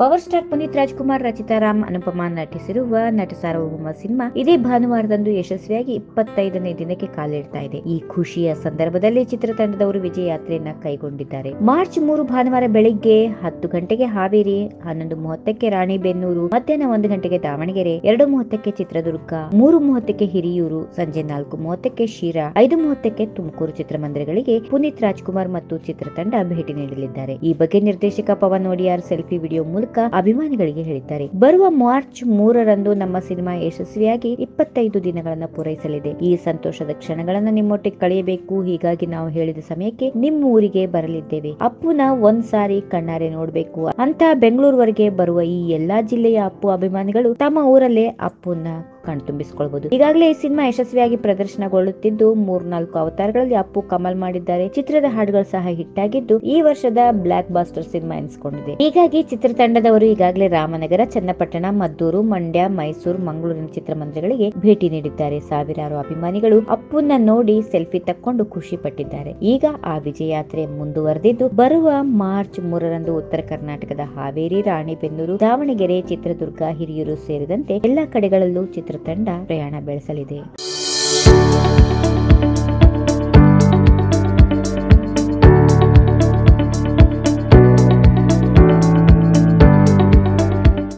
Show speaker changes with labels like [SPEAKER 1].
[SPEAKER 1] Power star Puneeth Rajkumar, Rachita Ram, Anupama ನಟಿಸಿರುವ Nata Saarvabhowma cinema ಇದೇ ಭಾನುವಾರದಂದು ಯಶಸ್ವಿಯಾಗಿ ಇಪ್ಪತ್ತೈದನೇ ದಿನಕ್ಕೆ ಕಾಲಿಡ್ತಾ ಇದೆ. ಈ ಖುಷಿಯ ಸಂದರ್ಭದಲ್ಲಿ ಚಿತ್ರತಂಡದವರು ವಿಜಯ ಯಾತ್ರೆಯನ್ನ ಕೈಗೊಂಡಿದ್ದಾರೆ. ಮಾರ್ಚ್ ಮೂರು ಭಾನುವಾರ ಬೆಳಿಗ್ಗೆ ಹತ್ತು ಗಂಟೆಗೆ ಹಾವೇರಿ, ಹನ್ನೊಂದು ಮೂವತ್ತಕ್ಕೆ ರಾಣಿಬೆನ್ನೂರು, ಮಧ್ಯಾಹ್ನ ಒಂದು ಗಂಟೆಗೆ ದಾವಣಗೆರೆ, ಎರಡು ಮೂವತ್ತಕ್ಕೆ ಚಿತ್ರದುರ್ಗ, ಮೂರು ಮೂವತ್ತಕ್ಕೆ ಹಿರಿಯೂರು, ಸಂಜೆ ನಾಲ್ಕು ಮೂವತ್ತಕ್ಕೆ ಶಿರಾ, ಐದು ಮೂವತ್ತಕ್ಕೆ ತುಮಕೂರು ಚಿತ್ರಮಂದಿರಗಳಿಗೆ ಪುನೀತ್ ರಾಜ್ಕುಮಾರ್ ಮತ್ತು ಚಿತ್ರತಂಡ ಭೇಟಿ ನೀಡಲಿದ್ದಾರೆ. ಈ ಬಗ್ಗೆ ನಿರ್ದೇಶಕ ಪವನ್ ಒಡಿಯಾರ್ ಸೆಲ್ಫಿ ವಿಡಿಯೋ ಮೂಲಕ ಅಭಿಮಾನಿಗಳಿಗೆ ಹೇಳಿದ್ದಾರೆ. ಬರುವ ಮಾರ್ಚ್ ಮೂರರಂದು ನಮ್ಮ ಸಿನಿಮಾ ಯಶಸ್ವಿಯಾಗಿ ಇಪ್ಪತ್ತೈದು ದಿನಗಳನ್ನು ಪೂರೈಸಲಿದೆ. ಈ ಸಂತೋಷದ ಕ್ಷಣಗಳನ್ನು ನಿಮ್ಮೊಟ್ಟಿಗೆ ಕಳೆಯಬೇಕು. ಹೀಗಾಗಿ ನಾವು ಹೇಳಿದ ಸಮಯಕ್ಕೆ ನಿಮ್ಮ ಊರಿಗೆ ಬರಲಿದ್ದೇವೆ. ಅಪ್ಪುನ ಒಂದ್ ಸಾರಿ ಕಣ್ಣಾರೆ ನೋಡ್ಬೇಕು. ಅಂತ ಬೆಂಗಳೂರುವರೆಗೆ ಬರುವ ಈ ಎಲ್ಲಾ ಜಿಲ್ಲೆಯ ಅಪ್ಪು ಅಭಿಮಾನಿಗಳು ತಮ್ಮ ಊರಲ್ಲೇ ಅಪ್ಪುನ ಕಣ್ತುಂಬಿಸಿಕೊಳ್ಬಹುದು ಈಗಾಗಲೇ ಈ ಸಿನಿಮಾ ಯಶಸ್ವಿಯಾಗಿ ಪ್ರದರ್ಶನಗೊಳ್ಳುತ್ತಿದ್ದು, ಮೂರ್ನಾಲ್ಕು ಅವತಾರಗಳಲ್ಲಿ ಅಪ್ಪು ಕಮಲ್ ಮಾಡಿದ್ದಾರೆ. ಚಿತ್ರದ ಹಾಡುಗಳು ಸಹ ಹಿಟ್ ಆಗಿದ್ದು ಈ ವರ್ಷದ ಬ್ಲಾಕ್ ಬಾಸ್ಟರ್ ಸಿನಿಮಾ ಎನಿಸಿಕೊಂಡಿದೆ. ಹೀಗಾಗಿ ಚಿತ್ರತಂಡದವರು ಈಗಾಗಲೇ ರಾಮನಗರ, ಚನ್ನಪಟ್ಟಣ, ಮದ್ದೂರು, ಮಂಡ್ಯ, ಮೈಸೂರು, ಮಂಗಳೂರಿನ ಚಿತ್ರಮಂದಿರಗಳಿಗೆ ಭೇಟಿ ನೀಡಿದ್ದಾರೆ. ಸಾವಿರಾರು ಅಭಿಮಾನಿಗಳು ಅಪ್ಪುನ ನೋಡಿ ಸೆಲ್ಫಿ ತಕ್ಕೊಂಡು ಖುಷಿ ಪಟ್ಟಿದ್ದಾರೆ. ಈಗ ಆ ವಿಜಯ ಯಾತ್ರೆ ಮುಂದುವರೆದಿದ್ದು, ಬರುವ ಮಾರ್ಚ್ ಮೂರರಂದು ಉತ್ತರ ಕರ್ನಾಟಕದ ಹಾವೇರಿ, ರಾಣಿಬೆನ್ನೂರು, ದಾವಣಗೆರೆ, ಚಿತ್ರದುರ್ಗ ಹಿರಿಯೂರು ಸೇರಿದಂತೆ ಎಲ್ಲಾ ಕಡೆಗಳಲ್ಲೂ ಚಿತ್ರತಂಡ ಪ್ರಯಾಣ ಬೆಳೆಸಲಿದೆ.